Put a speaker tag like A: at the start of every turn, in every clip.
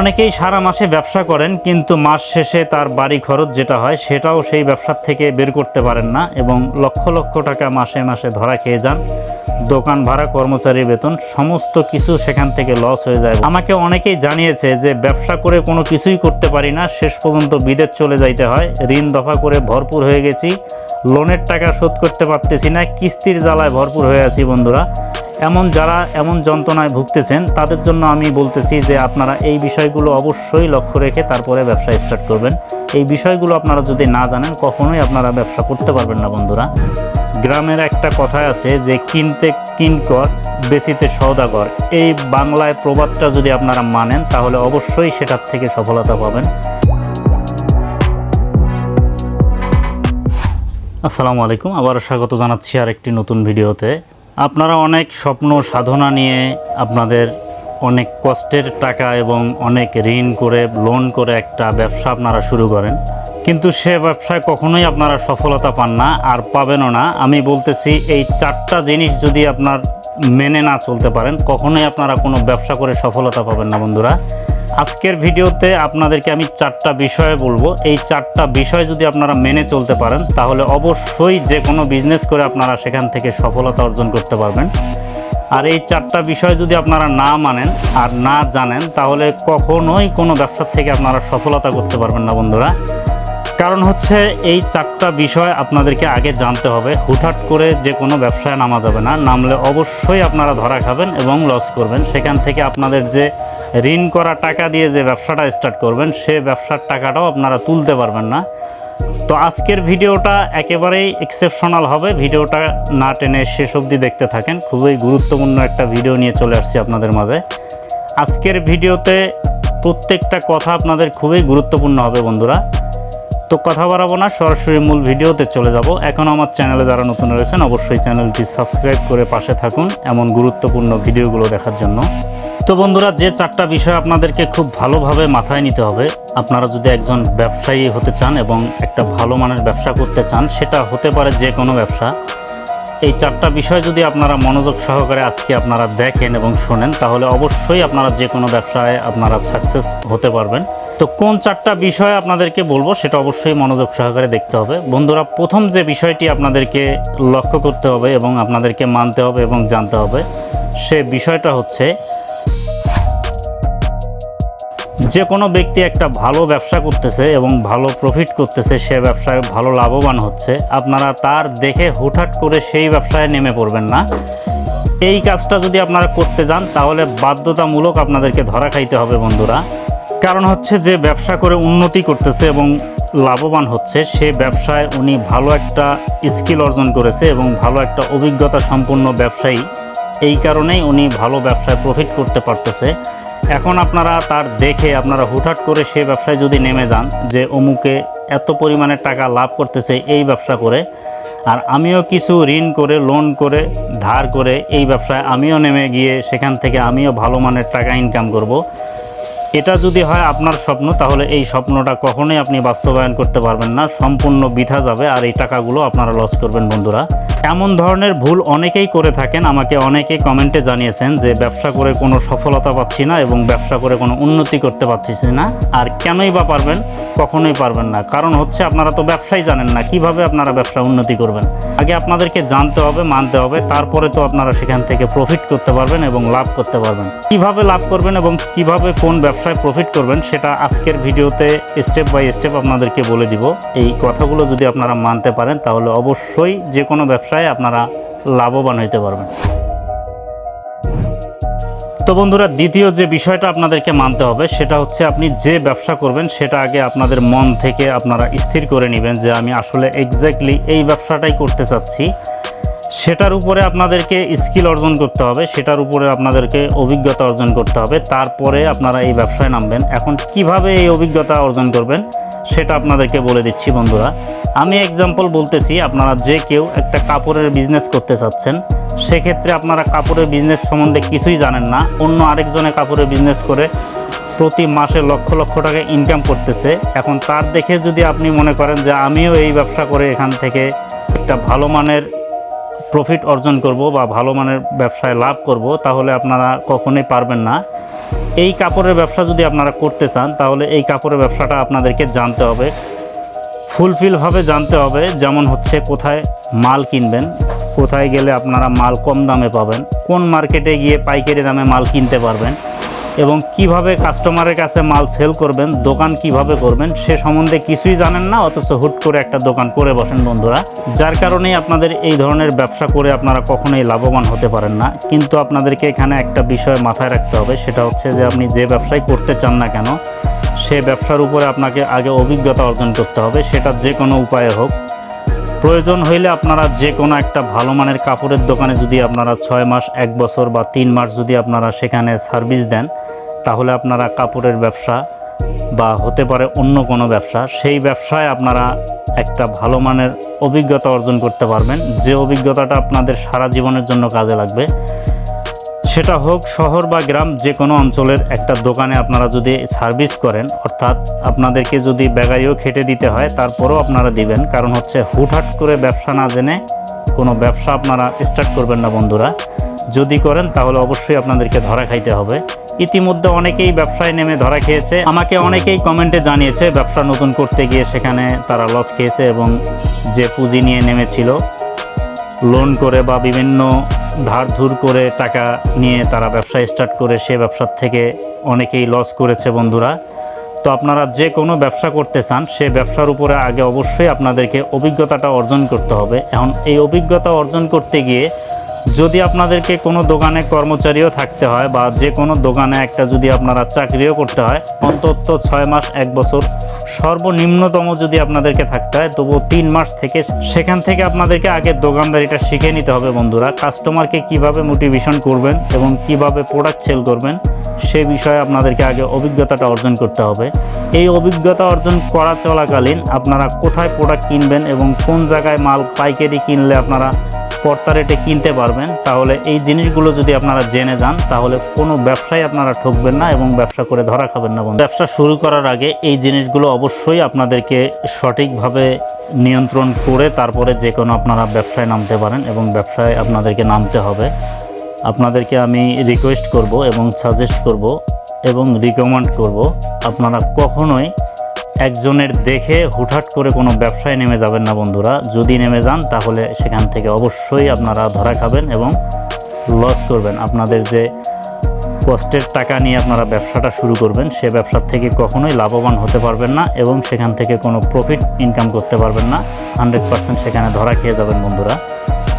A: অনেকেই সারা মাসে ব্যবসা করেন, কিন্তু মাস শেষে তার বাড়ি খরচ যেটা হয় সেটাও সেই ব্যবসার থেকে বের করতে পারেন না এবং লক্ষ লক্ষ টাকা মাসে মাসে ধরা খেয়ে যান। দোকান ভাড়া, কর্মচারী বেতন, সমস্ত কিছু সেখান থেকে লস হয়ে যায়। আমাকে অনেকেই জানিয়েছে যে ব্যবসা করে কোনো কিছুই করতে পারি না, শেষ পর্যন্ত বিদেশ চলে যাইতে হয়। ঋণ দফা করে ভরপুর হয়ে গেছি। লোনের টাকা শোধ করতে পারতেছি না, কিস্তির জ্বালায় ভরপুর হয়ে আছি বন্ধুরা। এমন যারা এমন যন্ত্রণায় ভুগতেছেন, তাদের জন্য আমি বলতেছি যে আপনারা এই বিষয়গুলো অবশ্যই লক্ষ্য রেখে তারপরে ব্যবসা স্টার্ট করবেন। এই বিষয়গুলো আপনারা যদি না জানেন, কখনোই আপনারা ব্যবসা করতে পারবেন না, বন্ধুরা। গ্রামের একটা কথা আছে যে, কিনতে কিনকর বেচিতে সওদাগর এই বাংলায় প্রবাদটা যদি আপনারা মানেন, তাহলে অবশ্যই সেটার থেকে সফলতা পাবেন। আসসালামু আলাইকুম। আবার স্বাগত জানাচ্ছি আর একটি নতুন ভিডিওতে। আপনারা অনেক স্বপ্ন, সাধনা নিয়ে আপনাদের অনেক কষ্টের টাকা এবং অনেক ঋণ করে লোন করে একটা ব্যবসা আপনারা শুরু করেন। কিন্তু সে ব্যবসায় কখনোই আপনারা সফলতা পান না আর পাবেনও না। আমি বলতেছি, এই চারটা জিনিস যদি আপনার মেনে না চলতে পারেন, কখনোই আপনারা কোনো ব্যবসা করে সফলতা পাবেন না, বন্ধুরা। আজকের ভিডিওতে আপনাদেরকে আমি চারটা বিষয়ে বলব। এই চারটা বিষয় যদি আপনারা মেনে চলতে পারেন, তাহলে অবশ্যই যে কোনো বিজনেস করে আপনারা সেখান থেকে সফলতা অর্জন করতে পারবেন। আর এই চারটা বিষয় যদি আপনারা না মানেন আর না জানেন, তাহলে কখনোই কোনো ব্যবসার থেকে আপনারা সফলতা করতে পারবেন না, বন্ধুরা। কারণ হচ্ছে এই চারটা বিষয় আপনাদেরকে আগে জানতে হবে। হুটহাট করে যে কোনো ব্যবসায় নামা যাবে না। নামলে অবশ্যই আপনারা ধরা খাবেন এবং লস করবেন। সেখান থেকে আপনাদের যে ঋণ করা টাকা দিয়ে যে ব্যবসাটা স্টার্ট করবেন, সে ব্যবসার টাকাটাও আপনারা তুলতে পারবেন না। তো আজকের ভিডিওটা একেবারেই এক্সেপশনাল হবে। ভিডিওটা না টেনে শেষ অবধি দেখতে থাকেন। খুবই গুরুত্বপূর্ণ একটা ভিডিও নিয়ে চলে আসছি আপনাদের মাঝে। আজকের ভিডিওতে প্রত্যেকটা কথা আপনাদের খুবই গুরুত্বপূর্ণ হবে বন্ধুরা। তো কথা বাড়াবো না, সরাসরি মূল ভিডিওতে চলে যাব। এখন আমার চ্যানেলে যারা নতুন রয়েছেন, অবশ্যই চ্যানেলটি সাবস্ক্রাইব করে পাশে থাকুন এমন গুরুত্বপূর্ণ ভিডিওগুলো দেখার জন্য। তো বন্ধুরা, যে চারটা বিষয় আপনাদেরকে খুব ভালোভাবে মাথায় নিতে হবে, আপনারা যদি একজন ব্যবসায়ী হতে চান এবং একটা ভালো মানের ব্যবসা করতে চান, সেটা হতে পারে যে কোনো ব্যবসা। এই চারটা বিষয় যদি আপনারা মনোযোগ সহকারে আজকে আপনারা দেখেন এবং শোনেন, তাহলে অবশ্যই আপনারা যে কোনো ব্যবসায় আপনারা সাকসেস হতে পারবেন। তো কোন চারটা বিষয় আপনাদেরকে বলব, সেটা অবশ্যই মনোযোগ সহকারে দেখতে হবে। বন্ধুরা, প্রথম যে বিষয়টি আপনাদেরকে লক্ষ্য করতে হবে এবং আপনাদেরকে মানতে হবে এবং জানতে হবে, সে বিষয়টা হচ্ছে যে কোনো ব্যক্তি একটা ভালো ব্যবসা করতেছে এবং ভালো প্রফিট করতেছে, সে ব্যবসায় ভালো লাভবান হচ্ছে। আপনারা তার দেখে হুটহাট করে সেই ব্যবসায় নেমে পড়বেন না। এই কাজটা যদি আপনারা করতে যান, তাহলে বাধ্যতামূলক আপনাদেরকে ধরা খাইতে হবে বন্ধুরা। কারণ হচ্ছে যে ব্যবসা করে উন্নতি করতেছে এবং লাভবান হচ্ছে, সে ব্যবসায় উনি ভালো একটা স্কিল অর্জন করেছে এবং ভালো একটা অভিজ্ঞতা সম্পন্ন ব্যবসায়ী। এই কারণেই উনি ভালো ব্যবসায় প্রফিট করতে পারতেছে। এখন আপনারা তার দেখে আপনারা হুটহাট করে সে ব্যবসায় যদি নেমে যান যে অমুকে এত পরিমাণে টাকা লাভ করতেছে এই ব্যবসা করে, আর আমিও কিছু ঋণ করে লোন করে, ধার করে এই ব্যবসায় আমিও নেমে গিয়ে সেখান থেকে আমিও ভালো মানের টাকা ইনকাম করব। এটা যদি হয় আপনার স্বপ্ন, তাহলে এই স্বপ্নটা কখনোই আপনি বাস্তবায়ন করতে পারবেন না। সম্পূর্ণ বিধা যাবে আর এই টাকাগুলো আপনারা লস করবেন বন্ধুরা। এমন ধরনের ভুল অনেকেই করে থাকেন। আমাকে অনেকে কমেন্টে জানিয়েছেন যে ব্যবসা করে কোনো সফলতা পাচ্ছি না এবং ব্যবসা করে কোনো উন্নতি করতে পারছি না। আর কেনই বা পারবেন? কখনোই পারবেন না। কারণ হচ্ছে আপনারা তো ব্যবসাই জানেন না, কীভাবে আপনারা ব্যবসা উন্নতি করবেন? আগে আপনাদেরকে জানতে হবে, মানতে হবে, তারপরে তো আপনারা সেখান থেকে প্রফিট করতে পারবেন এবং লাভ করতে পারবেন। কীভাবে লাভ করবেন এবং কীভাবে কোন ব্যবসায় প্রফিট করবেন, সেটা আজকের ভিডিওতে স্টেপ বাই স্টেপ আপনাদেরকে বলে দিব। এই কথাগুলো যদি আপনারা মানতে পারেন, তাহলে অবশ্যই যে কোনো ব্যবসায় আপনারা লাভবান হইতে পারবেন। তো বন্ধুরা, দ্বিতীয় যে বিষয়টা আপনাদেরকে মানতে হবে, সেটা হচ্ছে আপনি যে ব্যবসা করবেন, সেটা আগে আপনাদের মন থেকে আপনারা স্থির করে নেবেন যে আমি আসলে এক্স্যাক্টলি এই ব্যবসাটাই করতে চাচ্ছি। সেটার উপরে আপনাদেরকে স্কিল অর্জন করতে হবে, সেটার উপরে আপনাদেরকে অভিজ্ঞতা অর্জন করতে হবে, তারপরে আপনারা এই ব্যবসায় নামবেন। এখন কীভাবে এই অভিজ্ঞতা অর্জন করবেন? সেটা আপনাদেরকে বলে দিচ্ছি বন্ধুরা। আমি এক্সাম্পল বলতেছি, আপনারা যে কেউ একটা কাপড়ের বিজনেস করতে চাচ্ছেন, সেক্ষেত্রে আপনারা কাপড়ের বিজনেস সম্বন্ধে কিছুই জানেন না। অন্য আরেকজনে কাপড়ের বিজনেস করে প্রতি মাসে লক্ষ লক্ষ টাকা ইনকাম করতেছে। এখন তার দেখে যদি আপনি মনে করেন যে আমিও এই ব্যবসা করে এখান থেকে একটা ভালো মানের প্রফিট অর্জন করব বা ভালো মানের ব্যবসায় লাভ করব, তাহলে আপনারা কখনোই পারবেন না। এই কাপড়ের ব্যবসা যদি আপনারা করতে চান, তাহলে এই কাপড়ের ব্যবসাটা আপনাদেরকে জানতে হবে। ফুলফিলভাবে জানতে হবে যেমন হচ্ছে কোথায় মাল কিনবেন, কোথায় গেলে আপনারা মাল কম দামে পাবেন, কোন মার্কেটে গিয়ে পাইকারি দামে মাল কিনতে পারবেন। এবং কীভাবে কাস্টমারের কাছে মাল সেল করবেন, দোকান কীভাবে করবেন, সে সম্বন্ধে কিছুই জানেন না, অথচ হুট করে একটা দোকান করে বসেন বন্ধুরা। যার কারণেই আপনাদের এই ধরনের ব্যবসা করে আপনারা কখনোই লাভবান হতে পারেন না। কিন্তু আপনাদেরকে এখানে একটা বিষয় মাথায় রাখতে হবে, সেটা হচ্ছে যে আপনি যে ব্যবসায় করতে চান না কেন, সে ব্যবসার উপরে আপনাকে আগে অভিজ্ঞতা অর্জন করতে হবে, সেটা যে কোনো উপায়ে হোক। প্রয়োজন হইলে আপনারা যে কোনো একটা ভালো মানের কাপড়ের দোকানে যদি আপনারা ছয় মাস, এক বছর বা তিন মাস যদি আপনারা সেখানে সার্ভিস দেন, তাহলে আপনারা কাপড়ের ব্যবসা বা হতে পারে অন্য কোনো ব্যবসা, সেই ব্যবসায় আপনারা একটা ভালো মানের অভিজ্ঞতা অর্জন করতে পারবেন। যে অভিজ্ঞতাটা আপনাদের সারা জীবনের জন্য কাজে লাগবে সেটা হোক শহর বা গ্রাম, যে কোনো অঞ্চলের একটা দোকানে আপনারা যদি সার্ভিস করেন, অর্থাৎ আপনাদেরকে যদি বেগাইও খেটে দিতে হয়, তারপরেও আপনারা দিবেন। কারণ হচ্ছে হুটহাট করে ব্যবসা না জেনে কোনো ব্যবসা আপনারা স্টার্ট করবেন না বন্ধুরা। যদি করেন, তাহলে অবশ্যই আপনাদেরকে ধরা খাইতে হবে। ইতিমধ্যে অনেকেই ব্যবসায় নেমে ধরা খেয়েছে। আমাকে অনেকেই কমেন্টে জানিয়েছে ব্যবসা নতুন করতে গিয়ে সেখানে তারা লস খেয়েছে এবং যে পুঁজি নিয়ে নেমেছিল লোন করে বা বিভিন্ন ধার ধুর করে টাকা নিয়ে তারা ব্যবসা স্টার্ট করে, সে ব্যবসার থেকে অনেকেই লস করেছে বন্ধুরা। তো আপনারা যে কোনো ব্যবসা করতে চান, সে ব্যবসার উপরে আগে অবশ্যই আপনাদেরকে অভিজ্ঞতাটা অর্জন করতে হবে। এখন এই অভিজ্ঞতা অর্জন করতে গিয়ে যদি আপনাদেরকে কোনো দোকানে কর্মচারীও থাকতে হয় বা যে কোনো দোকানে একটা যদি আপনারা চাকরিও করতে হয়, অন্তত ছয় মাস, এক বছর সর্বনিম্নতম যদি আপনাদেরকে থাকতে হয়, তবুও তিন মাস থেকে সেখান থেকে আপনাদেরকে আগে দোকানদারিটা শিখে নিতে হবে বন্ধুরা। কাস্টমারকে কীভাবে মোটিভেশন করবেন এবং কীভাবে প্রোডাক্ট সেল করবেন, সে বিষয়ে আপনাদেরকে আগে অভিজ্ঞতাটা অর্জন করতে হবে। এই অভিজ্ঞতা অর্জন করা চলাকালীন আপনারা কোথায় প্রোডাক্ট কিনবেন এবং কোন জায়গায় মাল, পাইকারি কিনলে আপনারা কর্তা রেটে কিনতে পারবেন, তাহলে এই জিনিসগুলো যদি আপনারা জেনে যান, তাহলে কোনো ব্যবসায় আপনারা ঠকবেন না এবং ব্যবসা করে ধরা খাবেন না বন্ধু। ব্যবসা শুরু করার আগে এই জিনিসগুলো অবশ্যই আপনাদেরকে সঠিকভাবে নিয়ন্ত্রণ করে তারপরে যে কোনো আপনারা ব্যবসায় নামতে পারেন এবং ব্যবসায় আপনাদেরকে নামতে হবে। আপনাদেরকে আমি রিকোয়েস্ট করব এবং সাজেস্ট করব এবং রিকমেন্ড করব, আপনারা কখনোই একজনের দেখে হুটহাট করে কোনো ব্যবসায় নেমে যাবেন না বন্ধুরা। যদি নেমে যান, তাহলে সেখান থেকে অবশ্যই আপনারা ধরা খাবেন এবং লস করবেন। আপনাদের যে কষ্টের টাকা নিয়ে আপনারা ব্যবসাটা শুরু করবেন, সে ব্যবসার থেকে কখনোই লাভবান হতে পারবেন না এবং সেখান থেকে কোনো প্রফিট ইনকাম করতে পারবেন না। হান্ড্রেড পার্সেন্ট সেখানে ধরা খেয়ে যাবেন বন্ধুরা।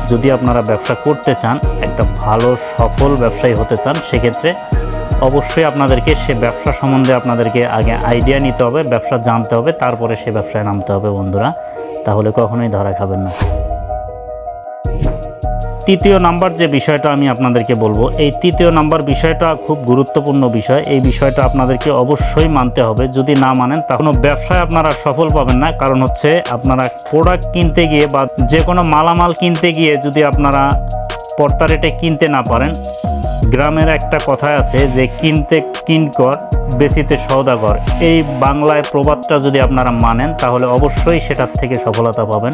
A: যদি আপনারা ব্যবসা করতে চান, একটা ভালো সফল ব্যবসায়ী হতে চান, সেক্ষেত্রে অবশ্যই আপনাদেরকে সে ব্যবসা সম্বন্ধে আপনাদেরকে আগে আইডিয়া নিতে হবে, ব্যবসা জানতে হবে, তারপরে সে ব্যবসায় নামতে হবে বন্ধুরা। তাহলে কখনোই ধরা খাবেন না। তৃতীয় নাম্বার যে বিষয়টা আমি আপনাদেরকে বলব, এই তৃতীয় নাম্বার বিষয়টা খুব গুরুত্বপূর্ণ বিষয়। এই বিষয়টা আপনাদেরকে অবশ্যই মানতে হবে। যদি না মানেন, তা কোনো ব্যবসায় আপনারা সফল পাবেন না। কারণ হচ্ছে, আপনারা প্রোডাক্ট কিনতে গিয়ে বা যে কোনো মালামাল কিনতে গিয়ে যদি আপনারা পর্তা রেটে কিনতে না পারেন গ্রামের একটা কথা আছে যে, কিনতে কিনকর বেশিতে সওদাগর এই বাংলায় প্রবাদটা যদি আপনারা মানেন, তাহলে অবশ্যই সেটার থেকে সফলতা পাবেন।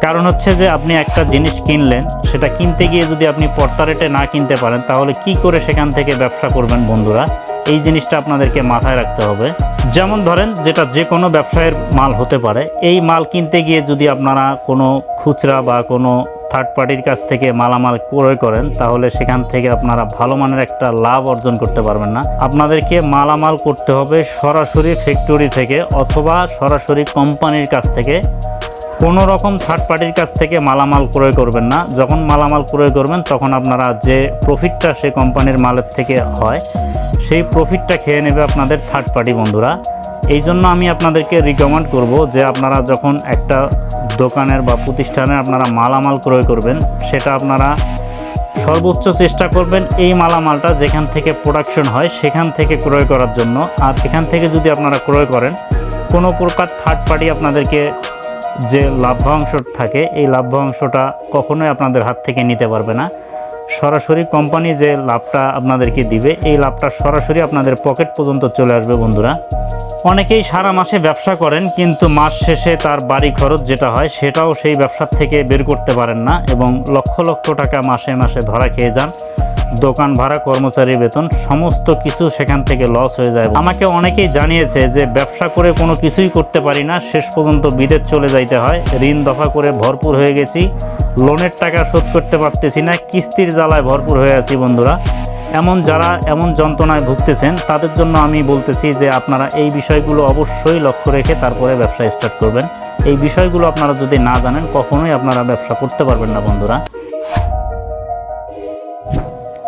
A: কারণ হচ্ছে যে, আপনি একটা জিনিস কিনলেন, সেটা কিনতে গিয়ে যদি আপনি পর্তা রেটে না কিনতে পারেন, তাহলে কি করে সেখান থেকে ব্যবসা করবেন বন্ধুরা? এই জিনিসটা আপনাদেরকে মাথায় রাখতে হবে। যেমন ধরেন, যেটা যে কোনো ব্যবসায়ের মাল হতে পারে, এই মাল কিনতে গিয়ে যদি আপনারা কোনো খুচরা বা কোনো থার্ড পার্টির কাছ থেকে মালামাল ক্রয় করেন, তাহলে সেখান থেকে আপনারা ভালো মানের একটা লাভ অর্জন করতে পারবেন না। আপনাদেরকে মালামাল করতে হবে সরাসরি ফ্যাক্টরি থেকে অথবা সরাসরি কোম্পানির কাছ থেকে। কোনো রকম থার্ড পার্টির কাছ থেকে মালামাল ক্রয় করবেন না। যখন মালামাল ক্রয় করবেন, তখন আপনারা যে প্রফিটটা সেই কোম্পানির মালের থেকে হয়, সেই প্রফিটটা খেয়ে নেবে আপনাদের থার্ড পার্টি বন্ধুরা। এই জন্য আমি আপনাদেরকে রিকমেন্ড করব যে আপনারা যখন একটা দোকানের বা প্রতিষ্ঠানে আপনারা মালামাল ক্রয় করবেন, সেটা আপনারা সর্বোচ্চ চেষ্টা করবেন এই মালামালটা যেখান থেকে প্রোডাকশন হয় সেখান থেকে ক্রয় করার জন্য। আর এখান থেকে যদি আপনারা ক্রয় করেন, কোনো প্রকার থার্ড পার্টি আপনাদেরকে যে লাভ্যাংশ থাকে, এই লাভ্যাংশটা কখনোই আপনাদের হাত থেকে নিতে পারবে না। সরাসরি কোম্পানি যে লাভটা আপনাদেরকে দিবে, এই লাভটা সরাসরি আপনাদের পকেট পর্যন্ত চলে আসবে বন্ধুরা। অনেকেই সারা মাসে ব্যবসা করেন, কিন্তু মাস শেষে তার বাড়ি খরচ যেটা হয়, সেটাও সেই ব্যবসার থেকে বের করতে পারেন না এবং লক্ষ লক্ষ টাকা মাসে মাসে ধরা খেয়ে যান। দোকান ভাড়া কর্মচারী বেতন, সমস্ত কিছু সেখান থেকে লস হয়ে যায়। আমাকে অনেকেই জানিয়েছে যে, ব্যবসা করে কোনো কিছুই করতে পারি না, শেষ পর্যন্ত বিদেশ চলে যাইতে হয়। ঋণ দফা করে ভরপুর হয়ে গেছি। লোনের টাকা শোধ করতে পারতেছি না, কিস্তির জ্বালায় ভরপুর হয়ে আছি বন্ধুরা। এমন যারা এমন যন্ত্রণায় ভুগতেছেন, তাদের জন্য আমি বলতেছি যে, আপনারা এই বিষয়গুলো অবশ্যই লক্ষ্য রেখে তারপরে ব্যবসা স্টার্ট করবেন। এই বিষয়গুলো আপনারা যদি না জানেন, কখনোই আপনারা ব্যবসা করতে পারবেন না বন্ধুরা।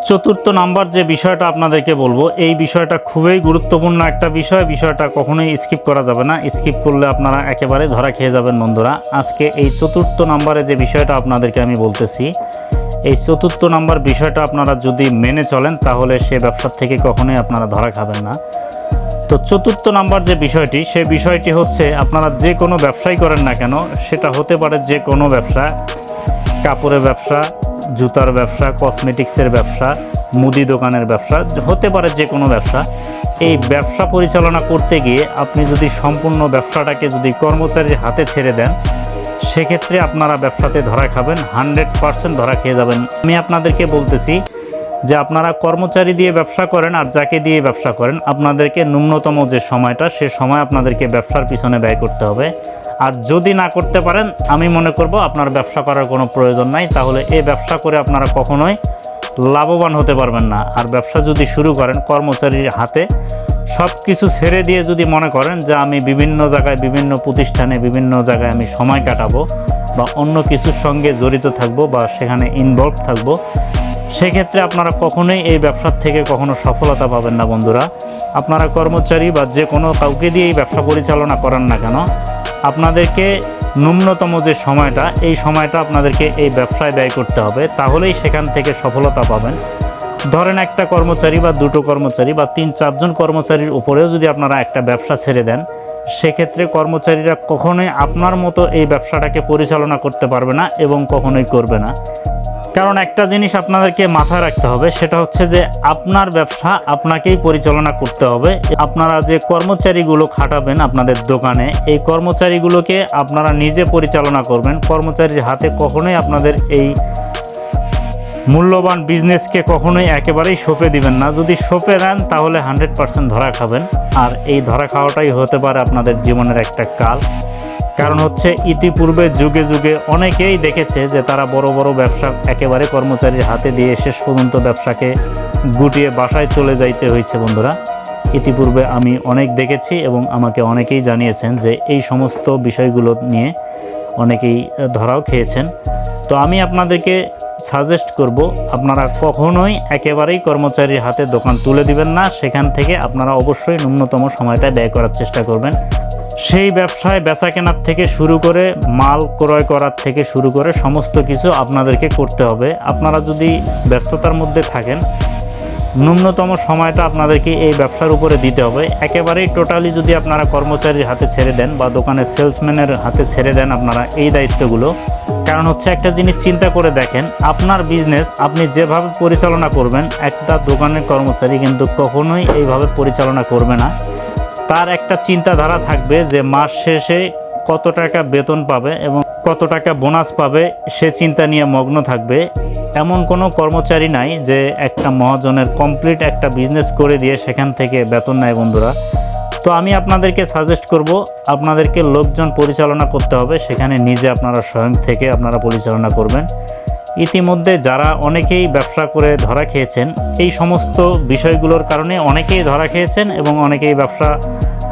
A: চতুর্থ নাম্বার যে বিষয়টা আপনাদেরকে বলব, এই বিষয়টা খুবই গুরুত্বপূর্ণ একটা বিষয়। বিষয়টা কখনোই স্কিপ করা যাবে না। স্কিপ করলে আপনারা একেবারে ধরা খেয়ে যাবেন বন্ধুরা। আজকে এই চতুর্থ নাম্বারে যে বিষয়টা আপনাদেরকে আমি বলতেছি, এই চতুর্থ নাম্বার বিষয়টা আপনারা যদি মেনে চলেন, তাহলে সে ব্যবসার থেকে কখনোই আপনারা ধরা খাবেন না। তো চতুর্থ নাম্বার যে বিষয়টি, সে বিষয়টি হচ্ছে, আপনারা যে কোনো ব্যবসাই করেন না কেন, সেটা হতে পারে যে কোনো ব্যবসা, কাপড়ের ব্যবসা জুতার ব্যবসা কসমেটিক্সের ব্যবসা, মুদি দোকানের ব্যবসা, হতে পারে যে কোনো ব্যবসা। এই ব্যবসা পরিচালনা করতে গিয়ে আপনি যদি সম্পূর্ণ ব্যবসাটাকে যদি কর্মচারীর হাতে ছেড়ে দেন, সেক্ষেত্রে আপনারা ব্যবসাতে ধরা খাবেন, হান্ড্রেড পারসেন্ট ধরা খেয়ে যাবেন। আমি আপনাদেরকে বলতেছি যে আপনারা কর্মচারী দিয়ে ব্যবসা করেন আর যাকে দিয়ে ব্যবসা করেন, আপনাদেরকে ন্যূনতম যে সময়টা, সে সময় আপনাদেরকে ব্যবসার পিছনে ব্যয় করতে হবে। আর যদি না করতে পারেন, আমি মনে করব আপনার ব্যবসা করার কোনো প্রয়োজন নাই। তাহলে এই ব্যবসা করে আপনারা কখনোই লাভবান হতে পারবেন না। আর ব্যবসা যদি শুরু করেন কর্মচারীর হাতে সব কিছু ছেড়ে দিয়ে যদি মনে করেন যে আমি বিভিন্ন জায়গায়, বিভিন্ন প্রতিষ্ঠানে, বিভিন্ন জায়গায় আমি সময় কাটাবো বা অন্য কিছুর সঙ্গে জড়িত থাকব বা সেখানে ইনভলভ থাকব, সেক্ষেত্রে আপনারা কখনোই এই ব্যবসার থেকে কখনো সফলতা পাবেন না বন্ধুরা। আপনারা কর্মচারী বা যে কোনো কাউকে দিয়ে এই ব্যবসা পরিচালনা করেন না কেন আপনাদেরকে ন্যূনতম যে সময়টা, এই সময়টা আপনাদেরকে এই ব্যবসায় ব্যয় করতে হবে, তাহলেই সেখান থেকে সফলতা পাবেন। ধরেন একটা কর্মচারী বা দুটো কর্মচারী বা তিন চারজন কর্মচারীর উপরেও যদি আপনারা একটা ব্যবসা ছেড়ে দেন, সেক্ষেত্রে কর্মচারীরা কখনোই আপনার মতো এই ব্যবসাটাকে পরিচালনা করতে পারবে না এবং কখনোই করবে না। কারণ একটা জিনিস আপনাদেরকে মাথায় রাখতে হবে, সেটা হচ্ছে যে আপনার ব্যবসা আপনাকেই পরিচালনা করতে হবে। আপনারা যে কর্মচারীগুলো খাটাবেন আপনাদের দোকানে, এই কর্মচারীগুলোকে আপনারা নিজে পরিচালনা করবেন। কর্মচারীর হাতে কখনোই আপনাদের এই মূল্যবান বিজনেসকে কখনোই একেবারেই সঁপে দিবেন না। যদি সঁপে দেন, তাহলে হান্ড্রেড পার্সেন্ট ধরা খাবেন। আর এই ধরা খাওয়াটাই হতে পারে আপনাদের জীবনের একটা কাল। কারণ হচ্ছে ইতিপূর্বে যুগে যুগে অনেকেই দেখেছে যে তারা বড় বড় ব্যবসা একেবারে কর্মচারীর হাতে দিয়ে শেষ পর্যন্ত ব্যবসাকে গুটিয়ে বাসায় চলে যাইতে হয়েছে, বন্ধুরা। ইতিপূর্বে আমি অনেক দেখেছি এবং আমাকে অনেকেই জানিয়েছেন যে এই সমস্ত বিষয়গুলো নিয়ে অনেকেই ধরাও খেয়েছেন। তো আমি আপনাদেরকে সাজেস্ট করব, আপনারা কখনোই একেবারেই কর্মচারীর হাতে দোকান তুলে দিবেন না। সেখান থেকে আপনারা অবশ্যই ন্যূনতম সময়টা ব্যয় করার চেষ্টা করবেন। সেই ব্যবসায় বেচা কেনার থেকে শুরু করে মাল ক্রয় করার থেকে শুরু করে সমস্ত কিছু আপনাদেরকে করতে হবে। আপনারা যদি ব্যস্ততার মধ্যে থাকেন, ন্যূনতম সময়টা আপনাদেরকে এই ব্যবসার উপরে দিতে হবে। একেবারেই টোটালি যদি আপনারা কর্মচারীর হাতে ছেড়ে দেন বা দোকানের সেলসম্যানের হাতে ছেড়ে দেন আপনারা এই দায়িত্বগুলো। কারণ হচ্ছে একটা জিনিস চিন্তা করে দেখেন, আপনার বিজনেস আপনি যেভাবে পরিচালনা করবেন, একটা দোকানের কর্মচারী কিন্তু কখনোই এইভাবে পরিচালনা করবে না। তার একটা চিন্তাধারা থাকবে যে মাস শেষে কত টাকা বেতন পাবে এবং কত টাকা বোনাস পাবে, সে চিন্তা নিয়ে মগ্ন থাকবে। এমন কোনো কর্মচারী নাই যে একটা মহাজনের কমপ্লিট একটা বিজনেস করে দিয়ে সেখান থেকে বেতন নেয়, বন্ধুরা। তো আমি আপনাদেরকে সাজেস্ট করব, আপনাদেরকে লোকজন পরিচালনা করতে হবে। সেখানে নিজে আপনারা স্বয়ং থেকে আপনারা পরিচালনা করবেন। ইতিমধ্যে যারা অনেকেই ব্যবসা করে ধরা খেয়েছেন, এই সমস্ত বিষয়গুলোর কারণে অনেকেই ধরা খেয়েছেন এবং অনেকেই ব্যবসা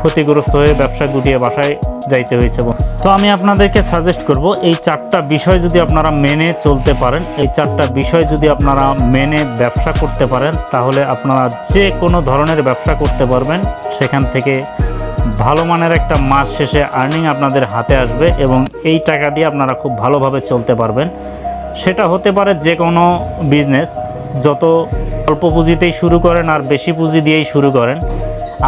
A: ক্ষতিগ্রস্ত হয়ে ব্যবসা গুটিয়ে বাসায় যাইতে হয়েছে তো আমি আপনাদেরকে সাজেস্ট করব, এই চারটা বিষয় যদি আপনারা মেনে চলতে পারেন, এই চারটা বিষয় যদি আপনারা মেনে ব্যবসা করতে পারেন, তাহলে আপনারা যে কোনো ধরনের ব্যবসা করতে পারবেন। সেখান থেকে ভালো মানের একটা মাস শেষে আর্নিং আপনাদের হাতে আসবে এবং এই টাকা দিয়ে আপনারা খুব ভালোভাবে চলতে পারবেন। সেটা হতে পারে যে কোনো বিজনেস যত অল্প পুঁজিতেই শুরু করেন আর বেশি পুঁজি দিয়েই শুরু করেন।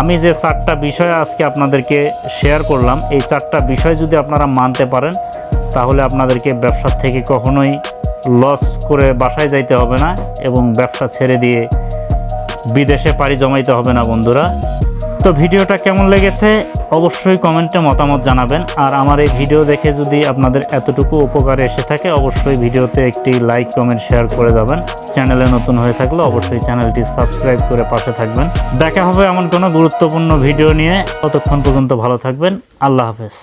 A: আমি যে চারটা বিষয় আজকে আপনাদেরকে শেয়ার করলাম, এই চারটা বিষয় যদি আপনারা মানতে পারেন, তাহলে আপনাদেরকে ব্যবসার থেকে কখনোই লস করে বাসায় যাইতে হবে না এবং ব্যবসা ছেড়ে দিয়ে বিদেশে পাড়ি জমাইতে হবে না বন্ধুরা। তো ভিডিওটা কেমন লেগেছে অবশ্যই কমেন্টে মতামত জানাবেন। আর আমার এই ভিডিও দেখে যদি আপনাদের এতটুকু উপকারে এসে থাকে, অবশ্যই ভিডিওতে একটি লাইক, কমেন্ট, শেয়ার করে যাবেন। চ্যানেলে নতুন হয়ে থাকলে অবশ্যই চ্যানেলটি সাবস্ক্রাইব করে পাশে থাকবেন। দেখা হবে এমন কোনো গুরুত্বপূর্ণ ভিডিও নিয়ে। ততক্ষণ পর্যন্ত ভালো থাকবেন। আল্লাহ হাফেজ।